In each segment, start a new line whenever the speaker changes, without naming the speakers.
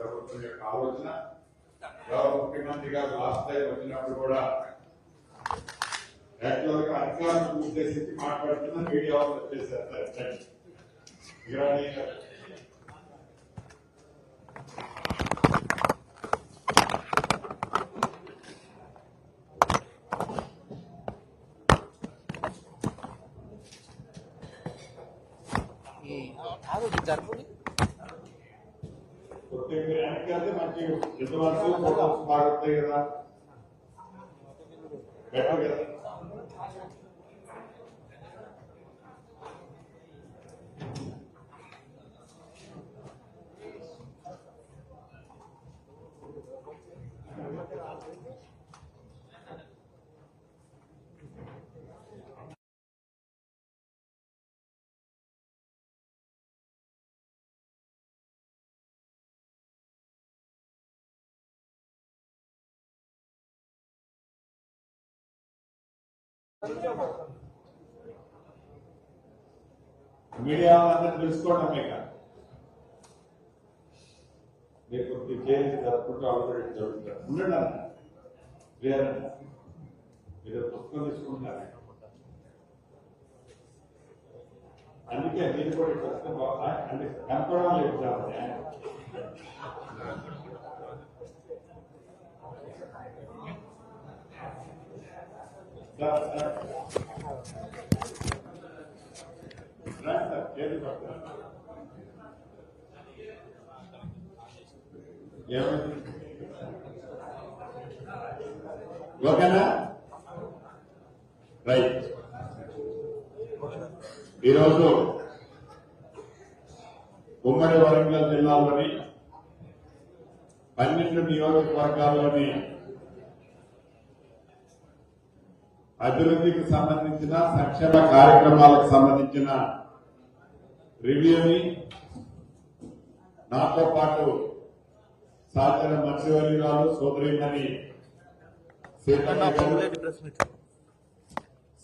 ప్రభుత్వం యొక్క ఆలోచన గౌరవ ముఖ్యమంత్రి గారు లాస్ట్ టైం వచ్చినప్పుడు కూడా యాక్చువల్గా అధికారులను ఉద్దేశించి మాట్లాడుతున్న మీడియా వాళ్ళు వచ్చేసారు సార్ థాంక్స్. ఇరానీ గారు.
ఈ కాదు ఇది జరుపుని
కొద్దిగా మీరు వెనక్కి వెళ్తే మంచి ఇంతవరకు ఫోటోస్ బాగుంటాయి కదా? బెటర్ కదా మీడియా వాళ్ళందరూ తెలుసుకోవడం మీకు మీరు కొద్దిగా చేసి జరుపుకుంటూ ఆల్రెడీ జరుగుతారు ఉండండి అన్న క్లియర్ అన్న మీరు పుస్తకం తీసుకుంటున్నారు అందుకే మీరు కూడా ఈ పుస్తకం బాగా అంటే కనపడడం లేదు కాబట్టి ఓకేనా రైట్ ఈరోజు ఉమ్మడి వరంగల్ జిల్లాలోని పన్నెండు నియోజకవర్గాల్లోని అభివృద్ధికి సంబంధించిన సంక్షేమ కార్యక్రమాలకు సంబంధించిన రివ్యూని నాతో పాటు సాచర మంచివర్యురాలు సోదరిమణి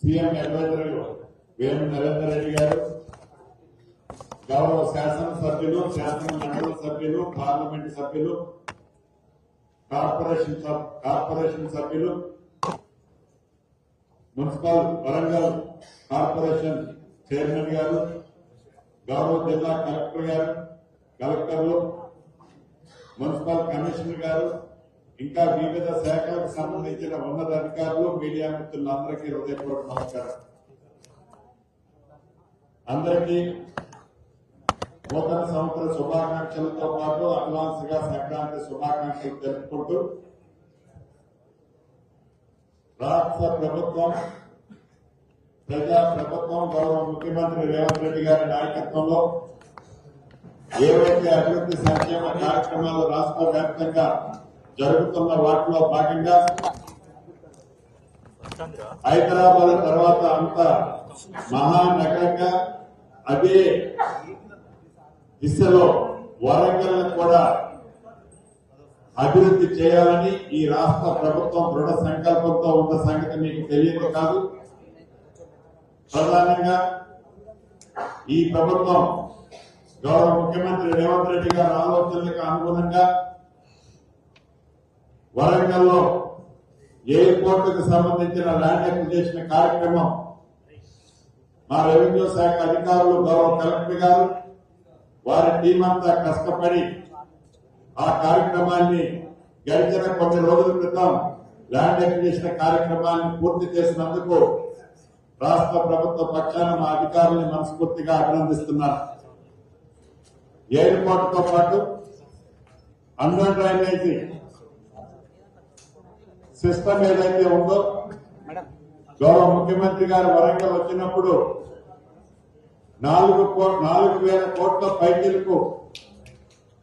సీఎం అడ్వైజర్ వేము నరేందర్ రెడ్డి గారు గౌరవ శాసనసభ్యులు శాసన మండలి సభ్యులు పార్లమెంట్ సభ్యులు కార్పొరేషన్ సబ్- కార్పొరేషన్ సభ్యులు మున్సిపల్ వరంగల్ కార్పొరేషన్ చైర్మన్ గారు గౌరవ జిల్లా కలెక్టర్ గారు కలెక్టర్లు మున్సిపల్ కమిషనర్ గారు ఇంకా వివిధ శాఖలకు సంబంధించిన ఉన్నతాధికారులు మీడియా మిత్రులందరికీ హృదయపూర్వక నమస్కారం. అందరికీ నూతన సంవత్సర శుభాకాంక్షలతో పాటు అడ్వాన్స్గా సంక్రాంతి శుభాకాంక్షలు తెలుపుకుంటూ రాష్ట్ర ప్రభుత్వం ప్రజా ప్రభుత్వం గౌరవ ముఖ్యమంత్రి రేవంత్ రెడ్డి గారి నాయకత్వంలో ఏవైతే అభివృద్ధి సంక్షేమ కార్యక్రమాలు రాష్ట్ర వ్యాప్తంగా జరుగుతున్న వాటిలో భాగంగా హైదరాబాద్ తర్వాత అంత మహానగరంగా అదే దిశలో వరంగల్ కూడా అభివృద్ధి చేయాలని ఈ రాష్ట్ర ప్రభుత్వం దృఢ సంకల్పంతో ఉన్న సంగతి మీకు తెలియదు కాదు. ప్రధానంగా ఈ ప్రభుత్వం గౌరవ ముఖ్యమంత్రి రేవంత్ రెడ్డి గారి ఆలోచనలకు అనుగుణంగా వరంగల్లో ఎయిర్పోర్టుకు సంబంధించిన ల్యాండ్ అక్విజేషన్ కార్యక్రమం మా రెవెన్యూ శాఖ అధికారులు గౌరవ కలెక్టర్ గారు వారి టీం అంతా కష్టపడి ఆ కార్యక్రమాన్ని గడిచిన కొన్ని రోజుల క్రితం ల్యాండ్ అక్విజిషన్ కార్యక్రమాన్ని పూర్తి చేసినందుకు రాష్ట్ర ప్రభుత్వ పక్షాన మా అధికారుల్ని మనస్ఫూర్తిగా అభినందిస్తున్నారు ఎయిర్పోర్ట్తో పాటు అండర్ డ్రైనేజీ సిస్టమ్ ఏదైతే ఉందో గౌరవ ముఖ్యమంత్రి గారు వరంగల్ వచ్చినప్పుడు నాలుగు నాలుగు వేల కోట్ల పైకిలకు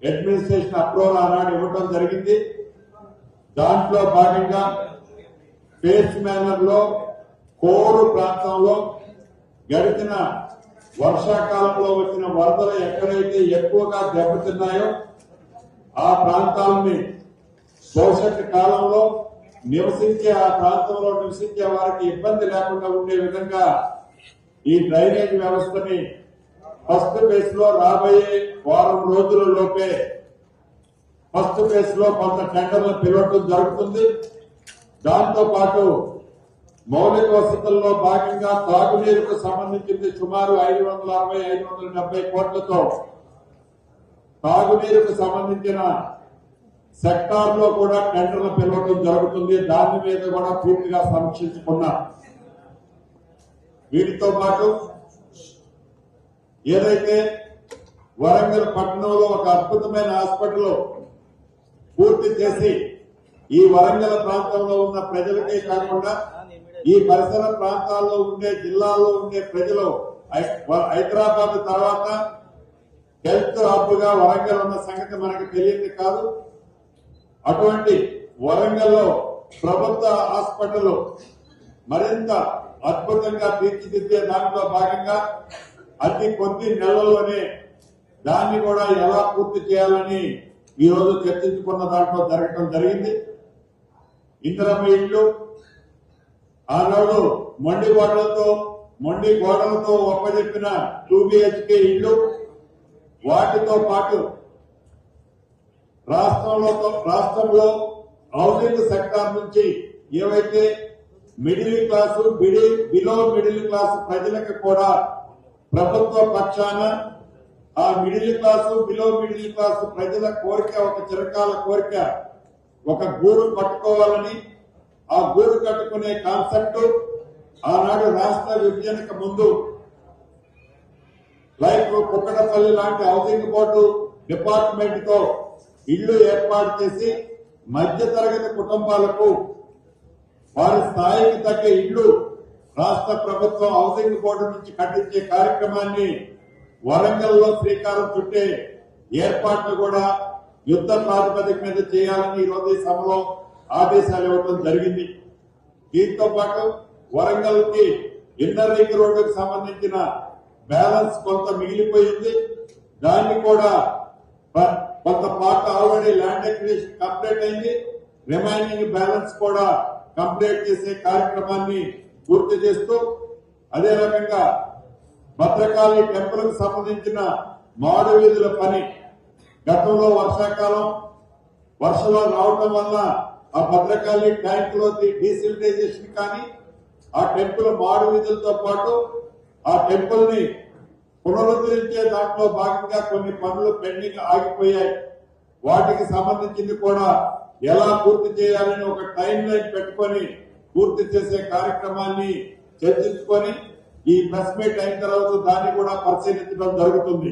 అడ్మినిస్ట్రేషన్ అప్రూవల్ ఆనాడు ఇవ్వడం జరిగింది. దాంట్లో భాగంగా ఫేస్ మేనర్లో కోరు ప్రాంతంలో గడిచిన వర్షాకాలంలో వచ్చిన వరదలు ఎక్కడైతే ఎక్కువగా దెబ్బతిన్నాయో ఆ ప్రాంతాలని భవిష్యత్ కాలంలో నివసించే ఆ ప్రాంతంలో నివసించే వారికి ఇబ్బంది లేకుండా ఉండే విధంగా ఈ డ్రైనేజ్ వ్యవస్థని ఫస్ట్ ఫేజ్లో రాబోయే వారం రోజుల లోపే ఫస్ట్ ఫేజ్లో కొంత టెండర్లు పిలవటం జరుగుతుంది. దాంతో పాటు మౌలిక వసతుల్లో భాగంగా తాగునీరుకు సంబంధించింది సుమారు ఐదు వందల అరవై ఐదు వందల డెబ్బై కోట్లతో తాగునీరుకు సంబంధించిన సెక్టార్లో కూడా టెండర్లు పిలవడం జరుగుతుంది. దాని మీద కూడా పూర్తిగా సమీక్షించుకున్నా. వీటితో పాటు ఏదైతే వరంగల్ పట్టణంలో ఒక అద్భుతమైన హాస్పిటల్ పూర్తి చేసి ఈ వరంగల్ ప్రాంతంలో ఉన్న ప్రజలకే కాకుండా ఈ పరిసర ప్రాంతాల్లో ఉండే జిల్లాల్లో ఉండే ప్రజలు హై- హైదరాబాద్ తర్వాత హెల్త్ హబ్గా వరంగల్ ఉన్న సంగతి మనకు తెలియదు కాదు. అటువంటి వరంగల్లో ప్రభుత్వ హాస్పిటల్ మరింత అద్భుతంగా తీర్చిదిద్దే దాంట్లో భాగంగా అతి కొద్ది నెలలోనే దాన్ని కూడా ఎలా పూర్తి చేయాలని ఈ రోజు చర్చించుకున్న దాంట్లో జరగటం జరిగింది. ఇందిరమ్మ ఇల్లు ఆనాడు మొండి గోడలతో మొండి గోడలతో ఒప్పజెప్పిన టూ బిహెచ్కే ఇల్లు వాటితో పాటు రాష్ట్రంలో రాష్ట్రంలో హౌసింగ్ సెక్టార్ నుంచి ఏవైతే middle class below middle class ప్రజలకు కూడా ప్రభుత్వ పక్షాన ఆ middle class below middle class ప్రజల కోరిక ఒక చిరకాల కోరిక ఒక గూడు కట్టుకోవాలని ఆ గూడు కట్టుకునే కాన్సెప్ట్ ఆనాడు రాష్ట్ర విభజనకు ముందు లైక్ కుక్కడపల్లి లాంటి హౌసింగ్ బోర్డు డిపార్ట్మెంట్తో ఇళ్ళు ఏర్పాటు చేసి మధ్య తరగతి కుటుంబాలకు వారి స్థాయికి తగ్గ ఇళ్ళు రాష్ట్ర ప్రభుత్వం హౌసింగ్ బోర్డు నుంచి కట్టించే కార్యక్రమాన్ని వరంగల్లో శ్రీకారం చుట్టే ఏర్పాట్లు కూడా యుద్ధ ప్రాతిపదిక మీద చేయాలని ఈ రోజు ఈ సభలో ఆదేశాలు ఇవ్వడం జరిగింది. దీంతో పాటు వరంగల్కి ఇన్నర్ రింగ్ రోడ్డుకు సంబంధించిన బ్యాలెన్స్ కొంత మిగిలిపోయింది. దాన్ని కూడా ప- కొంత part already land acquisition complete అయింది. రిమైనింగ్ బ్యాలెన్స్ కూడా కంప్లీట్ చేసే కార్యక్రమాన్ని పూర్తి చేస్తూ అదే రకంగా భద్రకాళి టెంపుల్కు సంబంధించిన మాడు వీధుల పని గతంలో వర్షాకాలం వర్షాలు రావడం వల్ల ఆ భద్రకాళి ట్యాంక్లో డీసిలిటైజేషన్ కానీ ఆ టెంపుల్ మాడు వీధులతో పాటు ఆ టెంపుల్ని పునరుద్ధరించే దాంట్లో భాగంగా కొన్ని పనులు పెండింగ్ ఆగిపోయాయి. వాటికి సంబంధించింది కూడా ఎలా పూర్తి చేయాలని ఒక టైం లైన్ పెట్టుకొని పూర్తి చేసే కార్యక్రమాన్ని చర్చించుకొని ఈ ప్రెస్ మీట్ అయిన తర్వాత దాన్ని కూడా పరిశీలించడం జరుగుతుంది.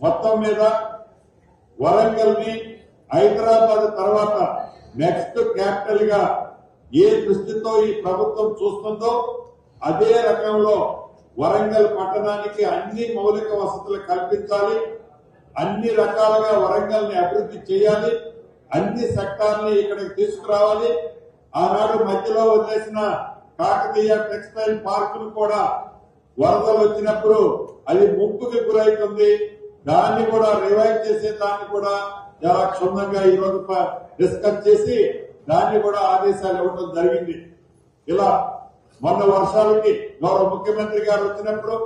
మొత్తం మీద వరంగల్ని హైదరాబాద్ తర్వాత నెక్స్ట్ క్యాపిటల్గా ఏ దృష్టితో ఈ ప్రభుత్వం చూస్తుందో అదే రకంలో వరంగల్ పట్టణానికి అన్ని మౌలిక వసతులు కల్పించాలి. అన్ని రకాలుగా వరంగల్ని అభివృద్ధి చేయాలి. అన్ని సెక్టార్ని ఇక్కడికి తీసుకురావాలి. ఆనాడు మధ్యలో వదిలేసిన కాకతీయ టెక్స్టైల్ పార్క్ కూడా వరదలు వచ్చినప్పుడు అది ముప్పుకి గురవుతుంది దాన్ని కూడా రివైవ్ చేసే దాన్ని కూడా చాలా క్షుణ్ణంగా ఈ రోజు డిస్కస్ చేసి దాన్ని కూడా ఆదేశాలు ఇవ్వడం జరిగింది. ఇలా మొన్న వర్షాలకి గౌరవ ముఖ్యమంత్రి గారు వచ్చినప్పుడు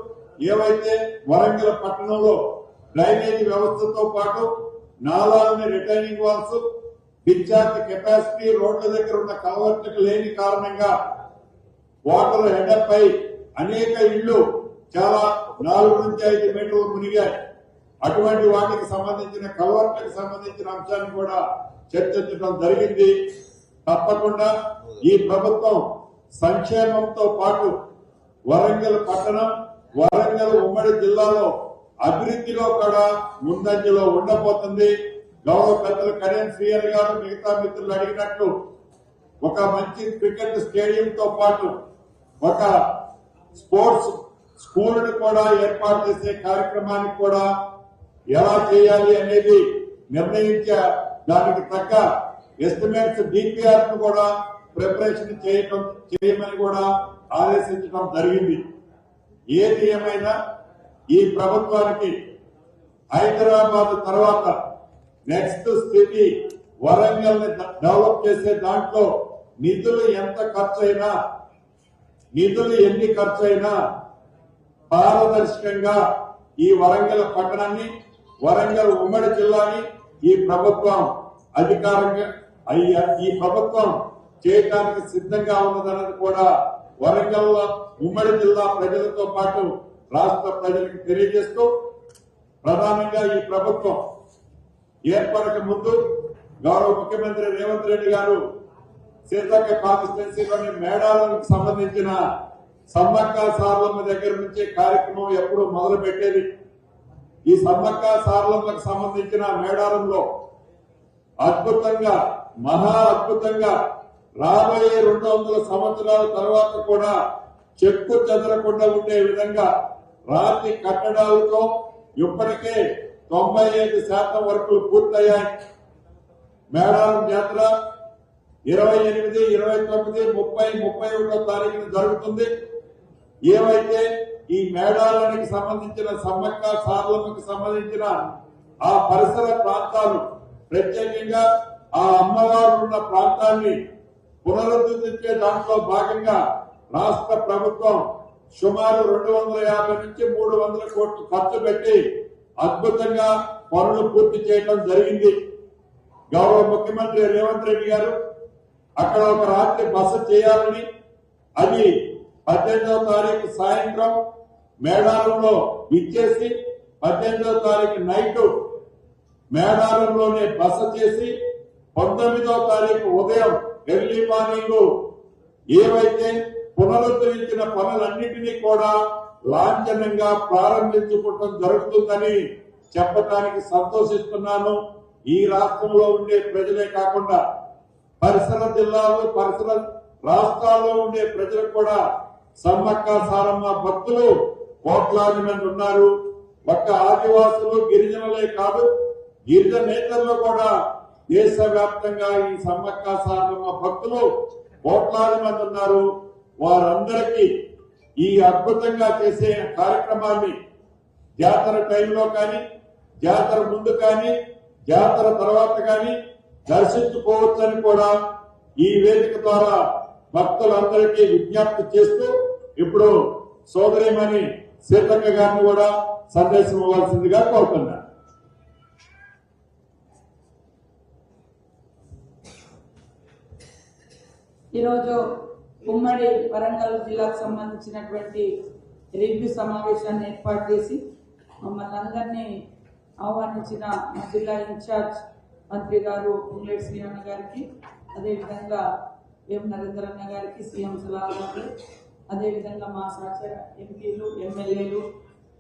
ఏవైతే వరంగల్ పట్టణంలో డ్రైనేజీ వ్యవస్థతో పాటు నాలాలని రిటైనింగ్ వాల్స్ డిశ్చార్జ్ కెపాసిటీ రోడ్ల దగ్గర ఉన్న కలవర్టుకు లేని కారణంగా వాటర్ హెడప్ అయి అనేక ఇళ్ళు చాలా నాలుగు నుంచి ఐదు మీటర్లు మునిగాయి. అటువంటి వాటికి సంబంధించిన కలవర్ట్లకు సంబంధించిన అంశాన్ని కూడా చర్చించడం జరిగింది. తప్పకుండా ఈ ప్రభుత్వం సంక్షేమంతో పాటు వరంగల్ పట్టణం వరంగల్ ఉమ్మడి జిల్లాలో అభివృద్ధిలో కూడా ముందంజలో ఉండబోతుంది. గౌరవ పెద్దలు కళ్యాణ్ శ్రీయర్ గారు మిగతా మిత్రులు అడిగినట్లు ఒక మంచి క్రికెట్ స్టేడియం తో పాటు ఒక స్పోర్ట్స్ స్కూలుని కూడా ఏర్పాటు చేసే కార్యక్రమానికి కూడా ఎలా చేయాలి అనేది నిర్ణయించే దానికి తగ్గ ఎస్టిమేట్స్ డిపిఆర్ కూడా ప్రిపరేషన్ చేయటం చేయమని కూడా ఆదేశించడం జరిగింది. ఏది ఏమైనా ఈ ప్రభుత్వానికి హైదరాబాద్ తర్వాత నెక్స్ట్ స్థితి వరంగల్ని డెవలప్ చేసే దాంట్లో నిధులు ఎంత ఖర్చు అయినా నిధులు ఎన్ని ఖర్చు అయినా పారదర్శకంగా ఈ వరంగల్ పట్టణాన్ని వరంగల్ ఉమ్మడి జిల్లాని ఈ ప్రభుత్వం అధికారంగా ఈ ప్రభుత్వం చేయడానికి సిద్ధంగా ఉన్నదన్నది కూడా వరంగల్ ఉమ్మడి జిల్లా ప్రజలతో పాటు రాష్ట్ర ప్రజలకు తెలియజేస్తూ ప్రధానంగా ఈ ప్రభుత్వం ఏర్పడక ముందు గౌరవ ముఖ్యమంత్రి రేవంత్ రెడ్డి గారు సీతక్క కాన్స్టిట్యున్సీలోని మేడాలకు సంబంధించిన సమ్మక్క సార్లమ్మ దగ్గర నుంచి కార్యక్రమం ఎప్పుడు మొదలు పెట్టేది ఈ సమ్మక్క సార్లమ్మకు సంబంధించిన మేడారంలో అద్భుతంగా మహా అద్భుతంగా రాబోయే రెండు వందల సంవత్సరాల తర్వాత కూడా చెక్కు చెదరకుండా ఉండే విధంగా రాతి కట్టడాలతో ఇప్పటికే తొంభై ఐదు శాతం వరకు పూర్తయ్యాయి. మేడారం జాతర ఇరవై ఎనిమిది ఇరవై తొమ్మిది ముప్పై ముప్పై ఒకటో తారీఖున జరుగుతుంది. ఏవైతే ఈ మేడారానికి సంబంధించిన సమ్మక్క సారలమ్మకు సంబంధించిన ఆ పరిసర ప్రాంతాలు ప్రత్యేకంగా ఆ అమ్మవారు ఉన్న ప్రాంతాన్ని పునరుద్ధరించే దాంట్లో భాగంగా రాష్ట్ర ప్రభుత్వం సుమారు రెండు వందల యాభై నుంచి మూడు వందల కోట్లు ఖర్చు పెట్టి అద్భుతంగా పనులు పూర్తి చేయడం జరిగింది. గౌరవ ముఖ్యమంత్రి రేవంత్ రెడ్డి గారు అక్కడ ఒక రాత్రి బస చేయాలని అది పద్దెనిమిదవ తారీఖు సాయంత్రం మేడారంలో ఇచ్చేసి పద్దెనిమిదవ తారీఖు నైట్ మేడారంలోనే బస చేసి పంతొమ్మిదవ తారీఖు ఉదయం ఎర్లీ మార్నింగ్ ఏవైతే పునరుద్ధరించిన పనులన్నింటినీ కూడా లాంఛనంగా ప్రారంభించుకోవటం జరుగుతుందని చెప్పడానికి సంతోషిస్తున్నాను. ఈ రాష్ట్రంలో ఉండే ప్రజలే కాకుండా పరిసర జిల్లాలు పరిసర రాష్ట్రాల్లో ఉండే ప్రజలు కూడా సమ్మక్క సారమ్మ భక్తులు కోట్లాది మంది ఉన్నారు. ఒక్క ఆదివాసులు గిరిజనులే కాదు గిరిజన నేతల్లో కూడా దేశవ్యాప్తంగా ఈ సమ్మక్క సారమ్మ భక్తులు కోట్లాది మంది ఉన్నారు. వారందరికీ ఈ అద్భుతంగా చేసే కార్యక్రమాన్ని జాతర టైంలో కానీ జాతర ముందు కానీ జాతర తర్వాత కానీ దర్శించుకోవచ్చని కూడా ఈ వేదిక ద్వారా భక్తులందరికీ విజ్ఞప్తి చేస్తూ ఇప్పుడు సోదరిమణి సీతక్క గారిని కూడా సందేశం ఇవ్వాల్సిందిగా కోరుతున్నా.
ఈరోజు ఉమ్మడి వరంగల్ జిల్లాకు సంబంధించినటువంటి రివ్యూ సమావేశాన్ని ఏర్పాటు చేసి మమ్మల్ని అందరినీ ఆహ్వానించిన మా జిల్లా ఇన్ఛార్జ్ మంత్రి గారు పుంగ్లేటి శ్రీవన్న గారికి అదేవిధంగా ఎం నరేంద్రన్న గారికి సీఎం సలహా గారు అదేవిధంగా మా సహచర ఎంపీలు ఎమ్మెల్యేలు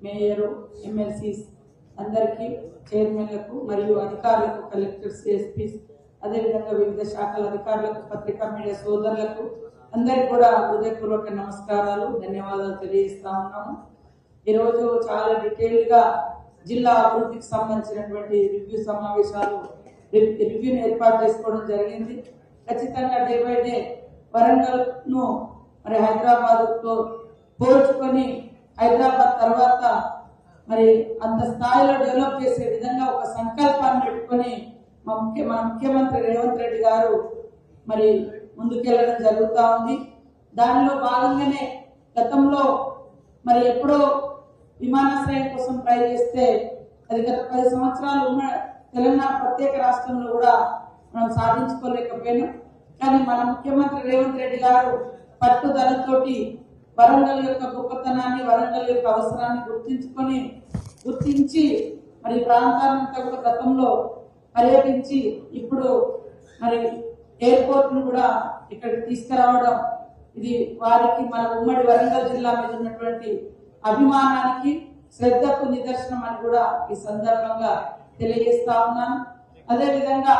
మేయరు ఎమ్మెల్సీస్ అందరికీ చైర్మన్లకు మరియు అధికారులకు కలెక్టర్స్ ఎస్పీస్ అదేవిధంగా వివిధ శాఖల అధికారులకు పత్రికా మీడియా సోదరులకు అందరికి కూడా హృదయపూర్వక నమస్కారాలు ధన్యవాదాలు తెలియజేస్తా ఉన్నాము. ఈరోజు చాలా డీటెయిల్గా జిల్లా అభివృద్ధికి సంబంధించినటువంటి రివ్యూ సమావేశాలు రివ్యూని ఏర్పాటు చేసుకోవడం జరిగింది. ఖచ్చితంగా డే బై డే వరంగల్ను మరి హైదరాబాద్తో పోల్చుకొని హైదరాబాద్ తర్వాత మరి అంత స్థాయిలో డెవలప్ చేసే విధంగా ఒక సంకల్పాన్ని పెట్టుకొని మా ముఖ్య మన ముఖ్యమంత్రి రేవంత్ రెడ్డి గారు మరి ముందుకెళ్ళడం జరుగుతూ ఉంది. దానిలో భాగంగానే గతంలో మరి ఎప్పుడో విమానాశ్రయం కోసం ట్రై చేస్తే అది గత పది సంవత్సరాలు ఉన్న తెలంగాణ ప్రత్యేక రాష్ట్రంలో కూడా మనం సాధించుకోలేకపోయినాం. కానీ మన ముఖ్యమంత్రి రేవంత్ రెడ్డి గారు పట్టుదలతోటి వరంగల్ యొక్క గొప్పతనాన్ని వరంగల్ యొక్క అవసరాన్ని గుర్తించుకొని గుర్తించి మరి ప్రాంతాన్ని ప్రాంతాన్నంతా కూడా గతంలో పర్యటించి ఇప్పుడు మరి ఎయిర్పోర్ట్ను కూడా ఇక్కడికి తీసుకురావడం ఇది వారికి మన ఉమ్మడి వరంగల్ జిల్లా మీద ఉన్నటువంటి అభిమానానికి శ్రద్ధకు నిదర్శనం అని కూడా ఈ సందర్భంగా తెలియజేస్తా ఉన్నాను. అదేవిధంగా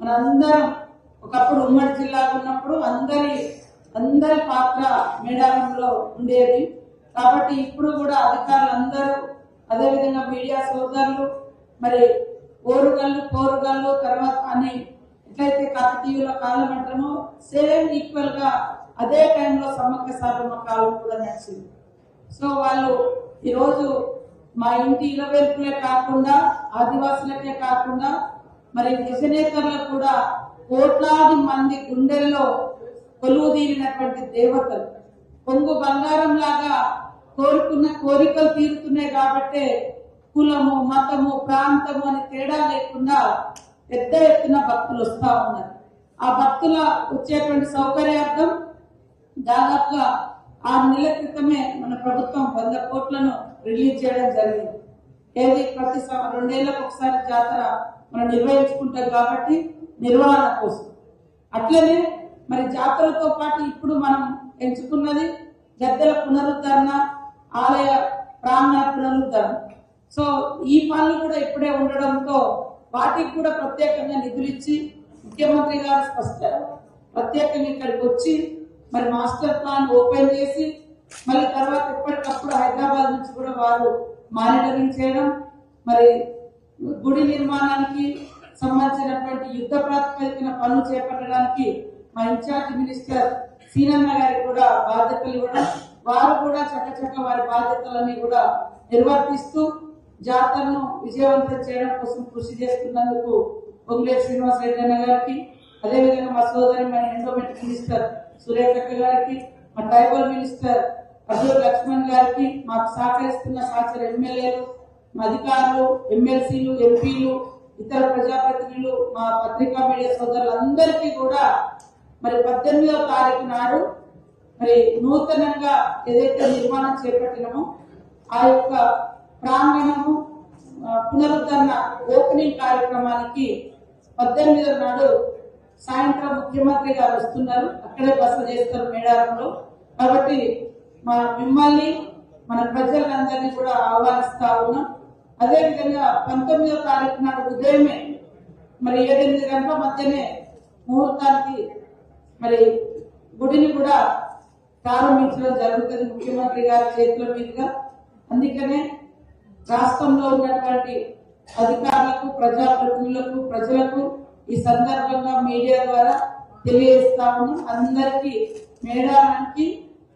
మనందరం ఒకప్పుడు ఉమ్మడి జిల్లా ఉన్నప్పుడు అందరి అందరి పాత్ర మేడారంలో ఉండేది. కాబట్టి ఇప్పుడు కూడా అధికారులందరూ అదేవిధంగా మీడియా సోదరులు మరి ఓరుగల్లు పోరుగల్లు తర్వాత అని ఎట్లయితే కాకతీయుల కాలం అంటామో సేమ్ ఈక్వల్గా అదే టైంలో సమ్మక్క సారమ్మ కాలం కూడా నడిచింది. సో వాళ్ళు ఈరోజు మా ఇంటి ఇలవేల్పులే కాకుండా ఆదివాసులకే కాకుండా మరి గిరిజనేతరులకు కూడా కోట్లాది మంది గుండెల్లో కొలువు తీరినటువంటి దేవతలు. పొంగు బంగారం లాగా కోరుకున్న కోరికలు తీరుతున్నాయి కాబట్టే కులము మతము ప్రాంతము అని తేడా లేకుండా పెద్ద ఎత్తున భక్తులు వస్తూ ఉన్నారు. ఆ భక్తుల వచ్చేటువంటి సౌకర్యార్థం దాదాపుగా ఆరు నెలల క్రితమే మన ప్రభుత్వం వంద కోట్లను రిలీజ్ చేయడం జరిగింది. ఏది ప్రతి రెండేళ్ళకు ఒకసారి జాతర మనం నిర్వహించుకుంటాం కాబట్టి నిర్వహణ కోసం. అట్లనే మరి జాతరతో పాటు ఇప్పుడు మనం ఎంచుకున్నది గద్దెల పునరుద్ధరణ ఆలయ ప్రాంగణ పునరుద్ధరణ. సో ఈ పనులు కూడా ఇప్పుడే ఉండడంతో వాటికి కూడా ప్రత్యేకంగా నిధులు ఇచ్చి ముఖ్యమంత్రి గారు స్పష్ట ప్రత్యేకంగా ఇక్కడికి వచ్చి మరి మాస్టర్ ప్లాన్ ఓపెన్ చేసి మళ్ళీ తర్వాత ఎప్పటికప్పుడు హైదరాబాద్ నుంచి కూడా వారు మానిటరింగ్ చేయడం మరి గుడి నిర్మాణానికి సంబంధించినటువంటి యుద్ధ ప్రాతిపదికన పనులు చేపట్టడానికి మా ఇన్ఛార్జ్ మినిస్టర్ సీనన్న గారికి కూడా బాధ్యతలు ఇవ్వడం వారు కూడా చక్కచక్క వారి బాధ్యతలన్నీ కూడా నిర్వర్తిస్తూ జాతరను విజయవంతం చేయడం కోసం కృషి చేస్తున్నందుకు పొంగులేటి శ్రీనివాస రెడ్డి గారికి అదేవిధంగా మా సోదరి మన ఎండోమెంట్ మినిస్టర్ సురేఖక్క గారికి మా ట్రైబల్ మినిస్టర్ అబ్దుల్ లక్ష్మణ్ గారికి మాకు సహకరిస్తున్న సహచర ఎమ్మెల్యేలు మా అధికారులు ఎమ్మెల్సీలు ఎంపీలు ఇతర ప్రజాప్రతినిధులు మా పత్రికా మీడియా సోదరులందరికీ కూడా మరి పద్దెనిమిదవ తారీఖు నాడు మరి నూతనంగా ఏదైతే నిర్మాణం చేపట్టినామో ఆ యొక్క ప్రాంగణము పునరుద్ధరణ ఓపెనింగ్ కార్యక్రమానికి పద్దెనిమిది నాడు సాయంత్రం ముఖ్యమంత్రి గారు వస్తున్నారు. అక్కడే బస చేస్తారు మేడారంలో. కాబట్టి మన మిమ్మల్ని మన ప్రజలందరినీ కూడా ఆహ్వానిస్తా ఉన్నాం. అదేవిధంగా పంతొమ్మిదో తారీఖు నాడు ఉదయమే మరి ఏడెనిమిది గంటల మధ్యనే ముహూర్తానికి మరి గుడిని కూడా ప్రారంభించడం జరుగుతుంది ముఖ్యమంత్రి గారి చేతుల మీదుగా. అందుకనే రాష్ట్రంలో ఉన్నటువంటి అధికారులకు ప్రజాప్రతినిధులకు ప్రజలకు ఈ సందర్భంగా మీడియా ద్వారా తెలియజేస్తా ఉన్నాం. అందరికీ మేడారానికి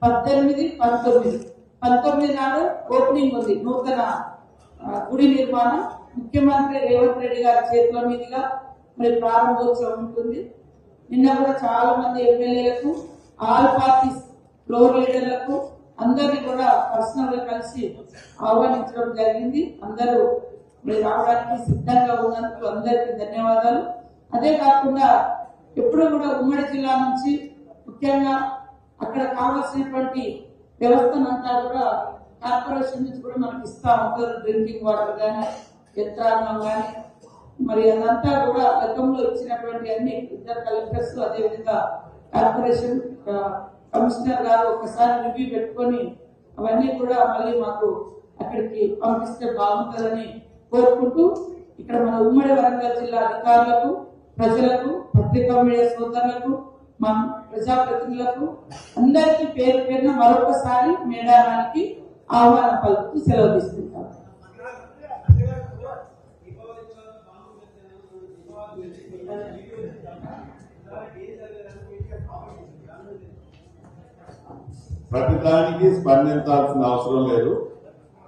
పద్దెనిమిది పంతొమ్మిది. పంతొమ్మిది నాడు ఓపెనింగ్ ఉంది. నూతన గుడి నిర్మాణం. ముఖ్యమంత్రి రేవంత్ రెడ్డి గారి చేతుల మీదుగా మరి ప్రారంభోత్సవం ఉంటుంది. నిన్న కూడా చాలా మంది ఎమ్మెల్యేలకు ఆల్ పార్టీస్ ఫ్లోర్ లీడర్లకు అందరినీ కూడా పర్సనల్గా కలిసి ఆహ్వానించడం జరిగింది. అందరూ మరి రావడానికి సిద్ధంగా ఉన్నందుకు అందరికీ ధన్యవాదాలు. అదే కాకుండా ఎప్పుడు కూడా ఉమ్మడి జిల్లా నుంచి ముఖ్యంగా అక్కడ కావాల్సినటువంటి వ్యవస్థనంతా కూడా కార్పొరేషన్ నుంచి కూడా మనకి ఇస్తా ఉంటారు. డ్రింకింగ్ వాటర్ కానీ యంత్రాంగం కానీ మరి అదంతా కూడా గతంలో ఇచ్చినటువంటి అన్ని ఇద్దరు కలెక్టర్స్ అదేవిధంగా కార్పొరేషన్ కమిషనర్ గారు ఒకసారి రివ్యూ పెట్టుకొని అవన్నీ కూడా మళ్ళీ మాకు అక్కడికి పంపిస్తే బాగుంటుందని కోరుకుంటూ ఇక్కడ మన ఉమ్మడి వరంగల్ జిల్లా అధికారులకు ప్రజలకు పత్రికా మీడియా సోదరులకు మా ప్రజాప్రతినిధులకు అందరికీ పేరు పేరున మరొకసారి మేడారానికి ఆహ్వానం పలుకుతూ సెలవు తీసుకుంటాం.
ప్రతిదానికి స్పందించాల్సిన అవసరం లేదు.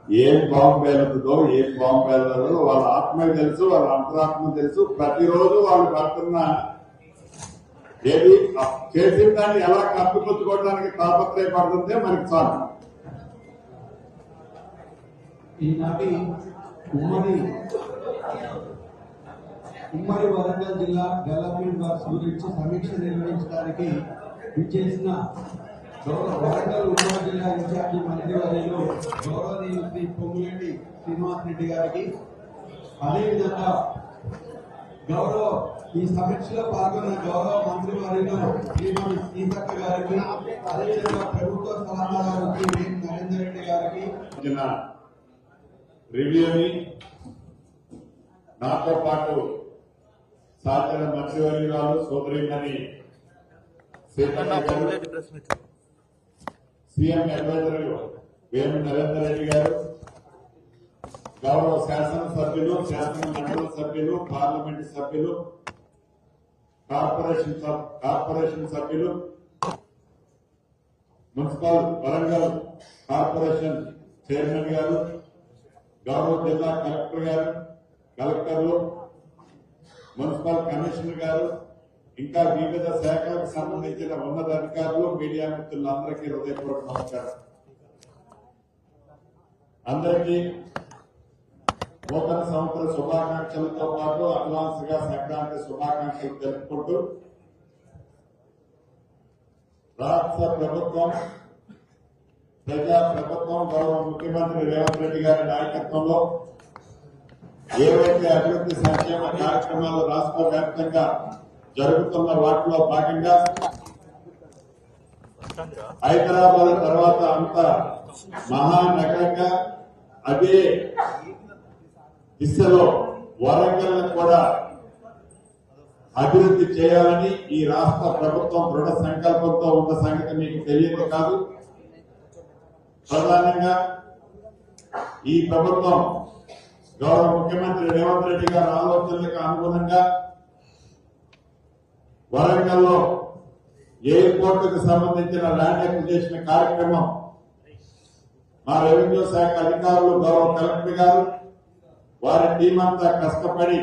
ఏం బాంబు పేలుతుందో ఏం బాంబు పేలుతుందో వాళ్ళ ఆత్మ తెలుసు వాళ్ళ అంతరాత్మ తెలుసు. ప్రతిరోజు వాళ్ళు పడుతున్న ఏది? చేసిన దాన్ని ఎలా కప్పిపుచ్చుకోవడానికి తాపత్రయపడుతుందే మనకి చాలు.
ఈనాటి ఉమ్మడి ఉమ్మడి వరంగల్ జిల్లా డెవలప్మెంట్ వర్క్స్ గురించి సమీక్ష నిర్వహించడానికి విచ్చేసిన గౌరవ వరంగల్ ఉమ్మడి జిల్లా ఇన్ఛార్జి మంత్రివర్యులు గౌరవనీయులు శ్రీ పొంగులేటి శ్రీనివాస్ రెడ్డి గారికి. అదేవిధంగా గౌరవ ఈ సమీక్షలో పాల్గొన్న గౌరవ మంత్రివర్యులు శ్రీమతి సీతక్క గారికి అదేవిధంగా ప్రభుత్వ సలహాదారు శ్రీ నరేందర్ రెడ్డి గారికి.
రివ్యూని నాతో పాటు సాధారణ మంత్రివర్యురాలు సోదరిమణి సీతమ్మ గారు. సీఎం అడ్వైజర్లు. వేము నరేందర్ రెడ్డి గారు గౌరవ శాసనసభ్యులు శాసన మండలి సభ్యులు పార్లమెంట్ సభ్యులు కార్పొరేషన్ సబ్- కార్పొరేషన్ సభ్యులు మున్సిపల్ వరంగల్ కార్పొరేషన్ చైర్మన్ గారు గౌరవ జిల్లా కలెక్టర్ గారు కలెక్టర్లు మున్సిపల్ కమిషనర్ గారు ఇంకా వివిధ శాఖలకు సంబంధించిన ఉన్నత అధికారులు మీడియా మిత్రులందరికీ హృదయపూర్వక నమస్కారం. అందరికీ నూతన సంవత్సర శుభాకాంక్షలతో పాటు అడ్వాన్స్గా సంక్రాంతి శుభాకాంక్షలు తెలుపుకుంటూ రాష్ట్ర ప్రభుత్వం ప్రజా ప్రభుత్వం గౌరవ ముఖ్యమంత్రి రేవంత్ రెడ్డి గారి నాయకత్వంలో ఏవైతే అభివృద్ధి సంక్షేమ కార్యక్రమాలు రాష్ట్ర వ్యాప్తంగా జరుగుతున్న వాటిలో భాగంగా హైదరాబాద్ తర్వాత అంత మహానగరంగా అదే దిశలో వరంగల్ కూడా అభివృద్ధి చేయాలని ఈ రాష్ట్ర ప్రభుత్వం దృఢ సంకల్పంతో ఉన్న సంగతి మీకు తెలియదు కాదు. ప్రధానంగా ఈ ప్రభుత్వం గౌరవ ముఖ్యమంత్రి రేవంత్ రెడ్డి గారి ఆలోచనలకు అనుగుణంగా వరంగల్లో ఎయిర్పోర్టుకు సంబంధించిన ల్యాండ్ అక్విజిషన్ కార్యక్రమం మా రెవెన్యూ శాఖ అధికారులు గౌరవ కలెక్టర్ గారు వారి టీం అంతా కష్టపడి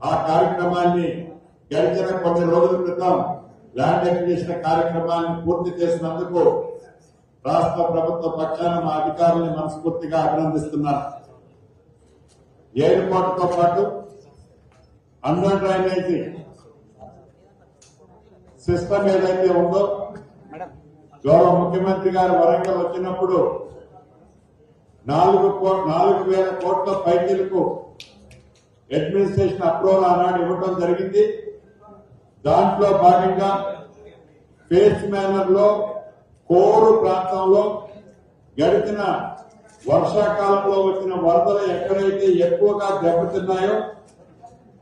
ఆ కార్యక్రమాన్ని గడిచిన కొన్ని రోజుల క్రితం ల్యాండ్ అక్విజిషన్ కార్యక్రమాన్ని పూర్తి చేసినందుకు రాష్ట్ర ప్రభుత్వ పక్షాన మా అధికారుల్ని మనస్ఫూర్తిగా అభినందిస్తున్నారు ఎయిర్పోర్ట్తో పాటు అండర్ డ్రైనేజీ సిస్టమ్ ఏదైతే ఉందో గౌరవ ముఖ్యమంత్రి గారు వరంగల్ వచ్చినప్పుడు నాలుగు నాలుగు వేల కోట్ల పైచీలకు అడ్మినిస్ట్రేషన్ అప్రూవల్ ఆనాడు ఇవ్వడం జరిగింది. దాంట్లో భాగంగా ఫేస్ మేనర్లో కోరు ప్రాంతంలో గడిచిన వర్షాకాలంలో వచ్చిన వరదలు ఎక్కడైతే ఎక్కువగా దెబ్బతిన్నాయో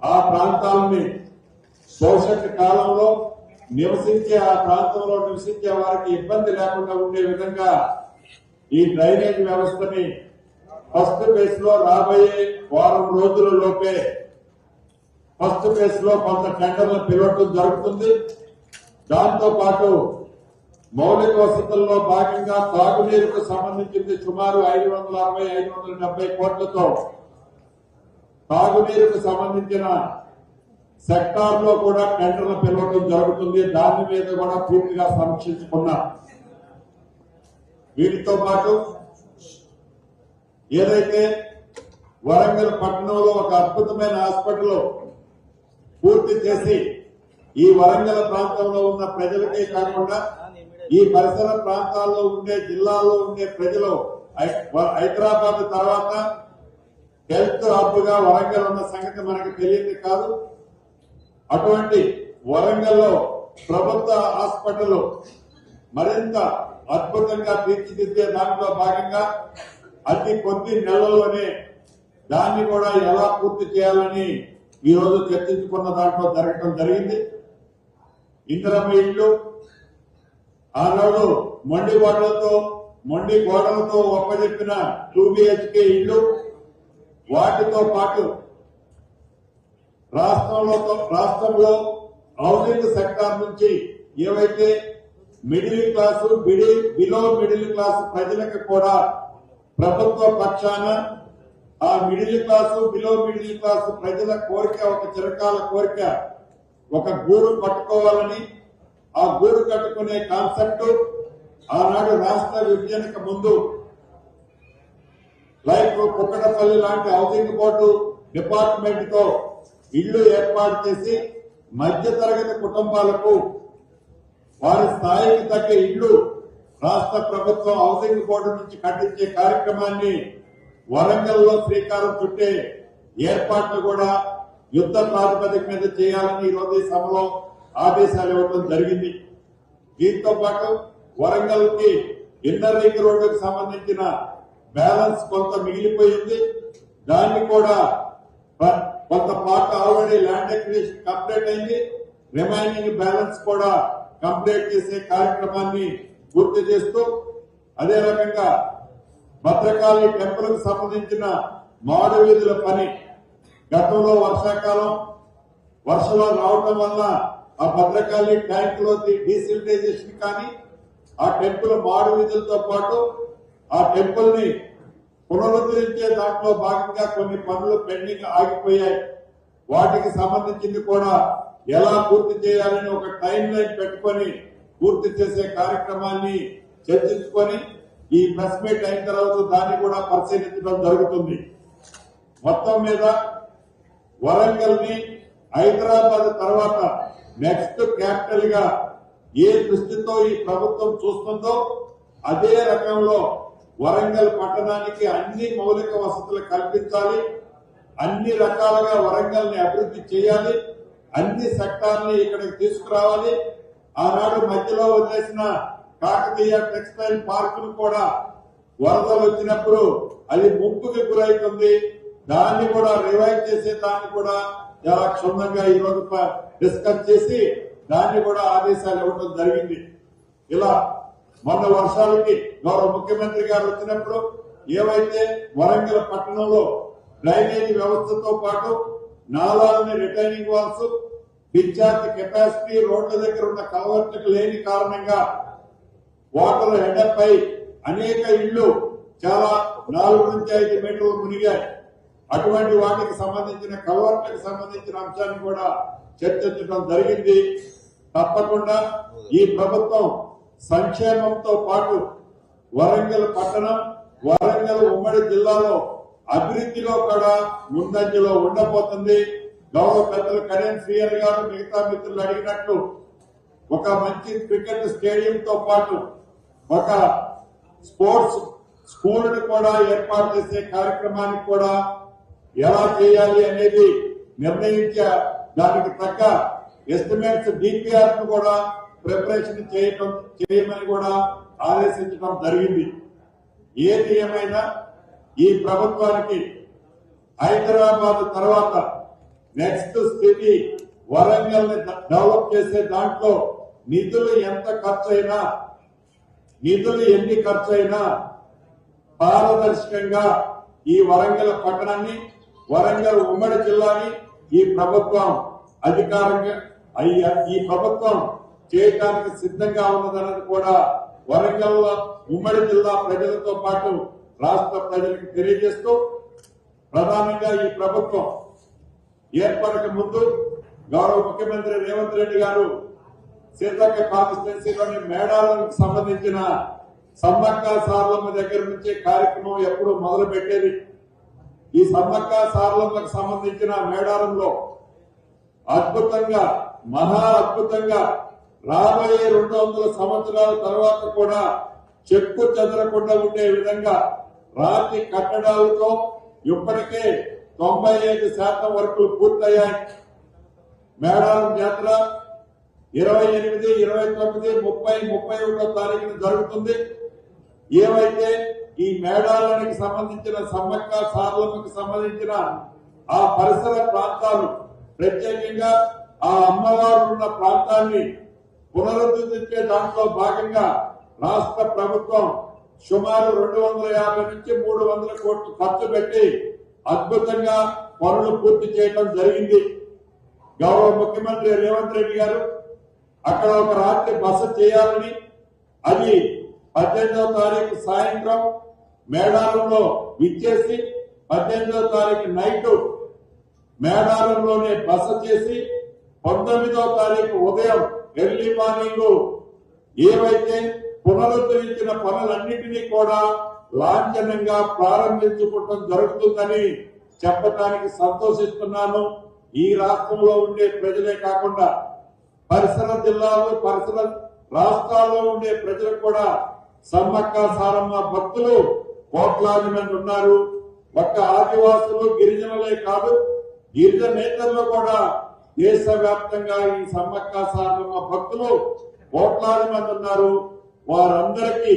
ఆ ప్రాంతాలని భవిష్యత్తు కాలంలో నివసించే ఆ ప్రాంతంలో నివసించే వారికి ఇబ్బంది లేకుండా ఉండే విధంగా ఈ డ్రైనేజ్ వ్యవస్థని ఫస్ట్ ఫేజ్లో రాబోయే వారం రోజుల లోపే ఫస్ట్ ఫేజ్లో కొంత టెండర్లు పిలవటం జరుగుతుంది. దాంతో పాటు మౌలిక వసతుల్లో భాగంగా తాగునీరుకు సంబంధించింది సుమారు ఐదు వందల అరవై ఐదు వందల డెబ్బై కోట్లతో తాగునీరుకు సంబంధించిన సెక్టార్లో కూడా టెండర్లు పిలవడం జరుగుతుంది. దాని మీద కూడా పూర్తిగా సమీక్షించుకున్నారు వీటితో పాటు ఏదైతే వరంగల్ పట్టణంలో ఒక అద్భుతమైన హాస్పిటల్ పూర్తి చేసి ఈ వరంగల్ ప్రాంతంలో ఉన్న ప్రజలకే కాకుండా ఈ పరిసర ప్రాంతాల్లో ఉండే జిల్లాల్లో ఉండే ప్రజలు హై- హైదరాబాద్ తర్వాత హెల్త్ హబ్గా వరంగల్ ఉన్న సంగతి మనకు తెలియదు కాదు. అటువంటి వరంగల్లో ప్రభుత్వ హాస్పిటల్ మరింత అద్భుతంగా తీర్చిదిద్దే దాంట్లో భాగంగా అతి కొద్ది నెలల్లోనే దాన్ని కూడా ఎలా పూర్తి చేయాలని ఈ రోజు చర్చించుకున్న దాంట్లో జరగటం జరిగింది. ఇందిరమ్మ ఇల్లు ఆనాడు మొండి గోడలతో మొండి గోడలతో ఒప్పజెప్పిన టూ బిహెచ్కే ఇల్లు వాటితో పాటు రాష్ట్రంలో రాష్ట్రంలో హౌసింగ్ సెక్టార్ నుంచి ఏవైతే middle class below middle class ప్రజలకు కూడా ప్రభుత్వ పక్షాన ఆ middle class below middle class ప్రజల కోరిక ఒక చిరకాల కోరిక ఒక గూడు పట్టుకోవాలని ఆ గూడు కట్టుకునే కాన్సెప్ట్ ఆనాడు రాష్ట్ర విభజనకు ముందు లైక్ కుక్కడపల్లి లాంటి హౌసింగ్ బోర్డు డిపార్ట్మెంట్తో ఇళ్ళు ఏర్పాటు చేసి మధ్య తరగతి కుటుంబాలకు వారి స్థాయికి తగ్గ ఇళ్ళు రాష్ట్ర ప్రభుత్వం హౌసింగ్ బోర్డు నుంచి కట్టించే కార్యక్రమాన్ని వరంగల్లో శ్రీకారం చుట్టే ఏర్పాట్లు కూడా యుద్ధ ప్రాతిపదిక మీద చేయాలని ఈ రోజు ఈ సభలో ఆదేశాలు ఇవ్వడం జరిగింది. దీంతో పాటు వరంగల్కి ఇన్నర్ రింగ్ రోడ్డుకు సంబంధించిన బ్యాలెన్స్ కొంత మిగిలిపోయింది. దాన్ని కూడా కొంత part already land acquisition complete అయింది. రిమైనింగ్ బ్యాలెన్స్ కూడా కంప్లీట్ చేసే కార్యక్రమాన్ని పూర్తి చేస్తూ అదే రకంగా భద్రకాళి టెంపుల్కు సంబంధించిన మాడు వీధుల పని గతంలో వర్షాకాలం వర్షాలు రావటం వల్ల ఆ భద్రకాళి ట్యాంక్లో డీసిలిటైజేషన్ కానీ ఆ టెంపుల్ మాడు వీధులతో పాటు ఆ టెంపుల్ని పునరుద్ధరించే దాంట్లో భాగంగా కొన్ని పనులు పెండింగ్ ఆగిపోయాయి. వాటికి సంబంధించింది కూడా ఎలా పూర్తి చేయాలని ఒక టైం లైన్ పెట్టుకొని పూర్తి చేసే కార్యక్రమాన్ని చర్చించుకొని ఈ ప్రెస్ మీట్ అయిన తర్వాత దాన్ని కూడా పరిశీలించడం జరుగుతుంది. మొత్తం మీద వరంగల్ని హైదరాబాద్ తర్వాత నెక్స్ట్ క్యాపిటల్గా ఏ దృష్టితో ఈ ప్రభుత్వం చూస్తుందో అదే రకంలో వరంగల్ పట్టణానికి అన్ని మౌలిక వసతులు కల్పించాలి. అన్ని రకాలుగా వరంగల్ని అభివృద్ధి చేయాలి. అన్ని సెక్టార్ని ఇక్కడికి తీసుకురావాలి. ఆనాడు మధ్యలో వదిలేసిన కాకతీయ టెక్స్టైల్ పార్క్ను కూడా వరదలు వచ్చినప్పుడు అది ముప్పుకి గురవుతుంది దాన్ని కూడా రివైవ్ చేసే దాన్ని కూడా చాలా క్షుణ్ణంగా ఈరోజు డిస్కస్ చేసి దాన్ని కూడా ఆదేశాలు ఇవ్వడం జరిగింది. ఇలా మొన్న వర్షాలకి గౌరవ ముఖ్యమంత్రి గారు వచ్చినప్పుడు ఏవైతే వరంగల్ పట్టణంలో డ్రైనేజీ వ్యవస్థతో పాటు నాలాలని రిటైనింగ్ వాల్స్ డిశ్చార్జ్ కెపాసిటీ రోడ్ల దగ్గర ఉన్న కలవర్టుకు లేని కారణంగా వాటర్ హెడప్ అయి అనేక ఇళ్ళు చాలా నాలుగు నుంచి ఐదు మీటర్లు మునిగాయి. అటువంటి వాటికి సంబంధించిన కలవర్ట్లకు సంబంధించిన అంశాన్ని కూడా చర్చించడం జరిగింది. తప్పకుండా ఈ ప్రభుత్వం సంక్షేమంతో పాటు వరంగల్ పట్టణం వరంగల్ ఉమ్మడి జిల్లాలో అభివృద్ధిలో కూడా ముందంజలో ఉండబోతుంది. గౌరవ పెద్దలు కళ్యాణ్ శ్రీయర్ గారు మిగతా మిత్రులు అడిగినట్లు ఒక మంచి క్రికెట్ స్టేడియం తో పాటు ఒక స్పోర్ట్స్ స్కూల్ కూడా ఏర్పాటు చేసే కార్యక్రమానికి కూడా ఎలా చేయాలి అనేది నిర్ణయించే దానికి తగ్గ ఎస్టిమేట్స్ డిపిఆర్ కూడా ప్రిపరేషన్ చేయటం చేయమని కూడా ఆదేశించడం జరిగింది. ఏది ఏమైనా ఈ ప్రభుత్వానికి హైదరాబాద్ తర్వాత నెక్స్ట్ స్థితి వరంగల్ని డెవలప్ చేసే దాంట్లో నిధులు ఎంత ఖర్చు అయినా నిధులు ఎన్ని ఖర్చు అయినా పారదర్శకంగా ఈ వరంగల్ పట్టణాన్ని వరంగల్ ఉమ్మడి జిల్లాని ఈ ప్రభుత్వం అధికారంగా అయ్య ఈ ప్రభుత్వం చేయడానికి సిద్ధంగా ఉన్నదన్నది కూడా వరంగల్ ఉమ్మడి జిల్లా ప్రజలతో పాటు రాష్ట్ర ప్రజలకు తెలియజేస్తూ ప్రధానంగా ఈ ప్రభుత్వం ఏర్పడక ముందు గౌరవ ముఖ్యమంత్రి రేవంత్ రెడ్డి గారు సీతక్క కాన్స్టిట్యున్సీలోని మేడాలకు సంబంధించిన సమ్మక్క సార్లమ్మ దగ్గర నుంచి కార్యక్రమం ఎప్పుడు మొదలు పెట్టేది ఈ సమ్మక్క సార్లమ్మకు సంబంధించిన మేడారంలో అద్భుతంగా మహా అద్భుతంగా రాబోయే రెండు వందల సంవత్సరాల తర్వాత కూడా చెక్కు చెదరకుండా ఉండే విధంగా రాతి కట్టడాలతో ఇప్పటికే తొంభై ఐదు శాతం వరకు పూర్తయ్యాయి. మేడారం జాతర ఇరవై ఎనిమిది ఇరవై తొమ్మిది ముప్పై ముప్పై ఒకటో తారీఖున జరుగుతుంది. ఏవైతే ఈ మేడారానికి సంబంధించిన సమ్మక్క సార్లమ్మకి సంబంధించిన ఆ పరిసర ప్రాంతాలు ప్రత్యేకంగా ఆ అమ్మవారు ఉన్న ప్రాంతాన్ని పునరుద్ధరించే దాంట్లో భాగంగా రాష్ట్ర ప్రభుత్వం సుమారు రెండు వందల యాభై నుంచి మూడు వందల కోట్లు ఖర్చు పెట్టి అద్భుతంగా పనులు పూర్తి చేయడం జరిగింది. గౌరవ ముఖ్యమంత్రి రేవంత్ రెడ్డి గారు అక్కడ ఒక రాత్రి బస చేయాలని అది పద్దెనిమిదవ తారీఖు సాయంత్రం మేడారంలో విచ్చేసి పద్దెనిమిదవ తారీఖు నైట్ మేడారంలోనే బస చేసి పంతొమ్మిదవ తారీఖు ఉదయం ఎర్లీ మార్నింగ్ ఏవైతే పునరుద్ధరించిన పనులన్నింటినీ కూడా లాంఛనంగా ప్రారంభించుకోవడం జరుగుతుందని చెప్పడానికి సంతోషిస్తున్నాను. ఈ రాష్ట్రంలో ఉండే ప్రజలే కాకుండా పరిసర జిల్లాలు పరిసర రాష్ట్రాల్లో ఉండే ప్రజలు కూడా సమ్మక్క సారమ్మ భక్తులు కోట్లాది మంది ఉన్నారు. ఒక్క ఆదివాసులు గిరిజనులే కాదు గిరిజనేతల్లో కూడా దేశవ్యాప్తంగా ఈ సమ్మక్క సారమ్మ భక్తులు కోట్లాది మంది ఉన్నారు. వారందరికీ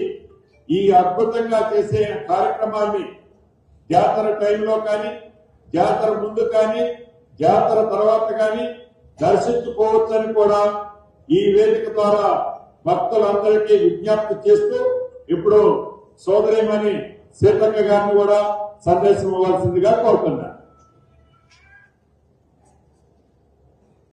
ఈ అద్భుతంగా చేసే కార్యక్రమాన్ని జాతర టైంలో కానీ జాతర ముందు కానీ జాతర తర్వాత కానీ దర్శించుకోవచ్చని కూడా ఈ వేదిక ద్వారా భక్తులందరికీ విజ్ఞప్తి చేస్తూ ఇప్పుడు సోదరిమణి సీతక్క గారిని కూడా సందేశం ఇవ్వాల్సిందిగా కోరుతున్నారు